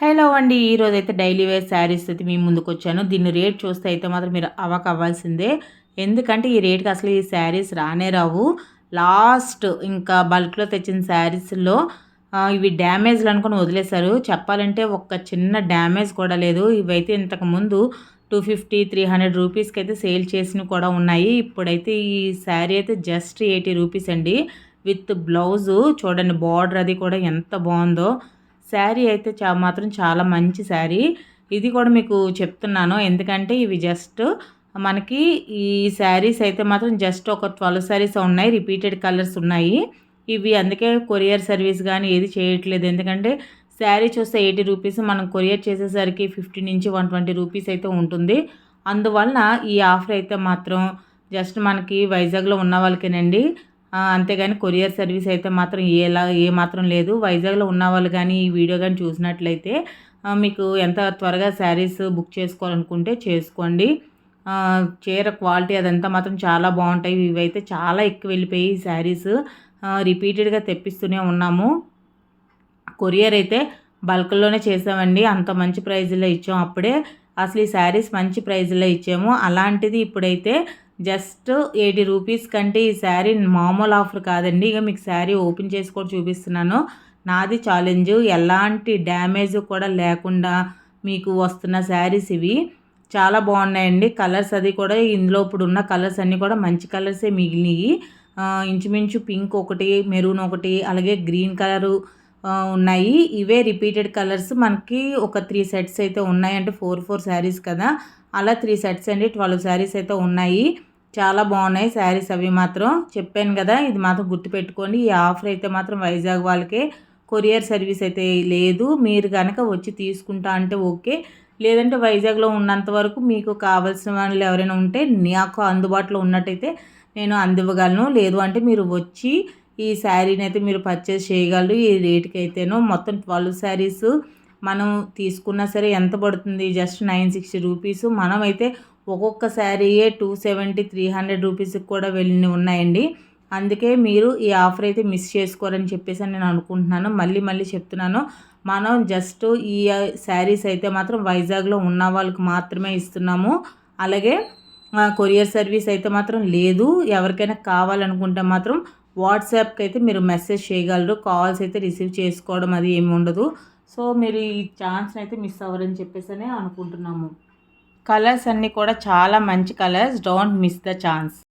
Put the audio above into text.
Hello అండి ఈరోజు అయితే డైలీ వేర్ శారీస్ అయితే మీ ముందుకు వచ్చాను దీన్ని రేట్ చూస్తే అయితే మాత్రం మీరు అవ్వక అవ్వాల్సిందే ఎందుకంటే ఈ రేట్కి అసలు ఈ శారీస్ రానే రావు. లాస్ట్ ఇంకా బల్క్లో తెచ్చిన శారీస్లో ఇవి డ్యామేజ్లు అనుకుని వదిలేశారు. చెప్పాలంటే ఒక్క చిన్న డ్యామేజ్ కూడా లేదు. ఇవైతే ఇంతకుముందు టూ ఫిఫ్టీ త్రీ హండ్రెడ్ రూపీస్కి అయితే సేల్ చేసినవి కూడా ఉన్నాయి. ఇప్పుడైతే ఈ శారీ అయితే జస్ట్ ఎయిటీ రూపీస్ అండి. విత్ బ్లౌజు చూడండి బార్డర్ అది కూడా ఎంత బాగుందో. శారీ అయితే చా మాత్రం చాలా మంచి శారీ. ఇది కూడా మీకు చెప్తున్నాను. ఎందుకంటే ఇవి జస్ట్ మనకి ఈ శారీస్ అయితే మాత్రం జస్ట్ ఒక ట్వెల్వ్ శారీస్ ఉన్నాయి. రిపీటెడ్ కలర్స్ ఉన్నాయి. ఇవి అందుకే కొరియర్ సర్వీస్ కానీ ఏది చేయట్లేదు. ఎందుకంటే శారీ చూస్తే ఎయిటీ రూపీస్ మనం కొరియర్ చేసేసరికి ఫిఫ్టీ నుంచి వన్ ట్వంటీ రూపీస్ అయితే ఉంటుంది. అందువలన ఈ ఆఫర్ అయితే మాత్రం జస్ట్ మనకి వైజాగ్లో ఉన్న వాళ్ళకేనండి. అంతేగాని కొరియర్ సర్వీస్ అయితే మాత్రం ఏలా ఏ మాత్రం లేదు. వైజాగ్లో ఉన్న వాళ్ళు కానీ ఈ వీడియో కానీ చూసినట్లయితే మీకు ఎంత త్వరగా శారీస్ బుక్ చేసుకోవాలనుకుంటే చేసుకోండి. చీర క్వాలిటీ అదంతా మాత్రం చాలా బాగుంటాయి. ఇవైతే చాలా ఎక్కువ వెళ్ళిపోయి ఈ శారీస్ రిపీటెడ్గా తెప్పిస్తూనే ఉన్నాము. కొరియర్ అయితే బల్క్లోనే చేసామండి. అంత మంచి ప్రైజ్లో ఇచ్చాము అప్పుడే. అసలు ఈ శారీస్ మంచి ప్రైజ్లో ఇచ్చాము. అలాంటిది ఇప్పుడైతే జస్ట్ ఎయిటీ రూపీస్ కంటే ఈ శారీ మామూలు ఆఫర్ కాదండి. ఇక మీకు శారీ ఓపెన్ చేసి కూడా చూపిస్తున్నాను. నాది ఛాలెంజ్ ఎలాంటి డ్యామేజ్ కూడా లేకుండా మీకు వస్తున్న శారీస్ ఇవి. చాలా బాగున్నాయండి. కలర్స్ అది కూడా ఇందులో ఇప్పుడు ఉన్న కలర్స్ అన్నీ కూడా మంచి కలర్సే మిగిలినవి. ఇంచుమించు పింక్ ఒకటి మెరూన్ ఒకటి అలాగే గ్రీన్ కలరు ఉన్నాయి. ఇవే రిపీటెడ్ కలర్స్ మనకి ఒక త్రీ సెట్స్ అయితే ఉన్నాయి. అంటే ఫోర్ ఫోర్ శారీస్ కదా. అలా త్రీ సెట్స్ అండి. ట్వెల్వ్ శారీస్ అయితే ఉన్నాయి. చాలా బాగున్నాయి శారీస్ అవి మాత్రం. చెప్పాను కదా ఇది మాత్రం గుర్తుపెట్టుకోండి. ఈ ఆఫర్ అయితే మాత్రం వైజాగ్ వాళ్ళకే. కొరియర్ సర్వీస్ అయితే లేదు. మీరు కనుక వచ్చి తీసుకుంటా అంటే ఓకే. లేదంటే వైజాగ్లో ఉన్నంత వరకు మీకు కావాల్సిన వాళ్ళు ఎవరైనా ఉంటే నాకు అందుబాటులో ఉన్నట్టయితే నేను అందివ్వగలను. లేదు అంటే మీరు వచ్చి ఈ శారీని అయితే మీరు పర్చేస్ చేయగలరు. ఈ రేటుకి అయితేనో మొత్తం ట్వెల్వ్ శారీస్ మనం తీసుకున్నా సరే ఎంత పడుతుంది? జస్ట్ నైన్ సిక్స్టీ రూపీస్ మనమైతే ఒక్కొక్క శారీయే టూ సెవెంటీ త్రీ హండ్రెడ్ రూపీస్కి కూడా వెళ్ళి ఉన్నాయండి. అందుకే మీరు ఈ ఆఫర్ అయితే మిస్ చేసుకోరని చెప్పేసి నేను అనుకుంటున్నాను. మళ్ళీ మళ్ళీ చెప్తున్నాను. మనం జస్ట్ ఈ శారీస్ అయితే మాత్రం వైజాగ్లో ఉన్న వాళ్ళకి మాత్రమే ఇస్తున్నాము. అలాగే కొరియర్ సర్వీస్ అయితే మాత్రం లేదు. ఎవరికైనా కావాలనుకుంటే మాత్రం వాట్సాప్కి అయితే మీరు మెసేజ్ చేయగలరు కాల్స్ అయితే రిసీవ్ చేసుకోవడం అది ఏమి ఉండదు. సో మీరు ఈ ఛాన్స్ని అయితే మిస్ అవ్వరని చెప్పేసి అనుకుంటున్నాము. కలర్స్ అన్నీ కూడా చాలా మంచి colours. Don't miss the chance.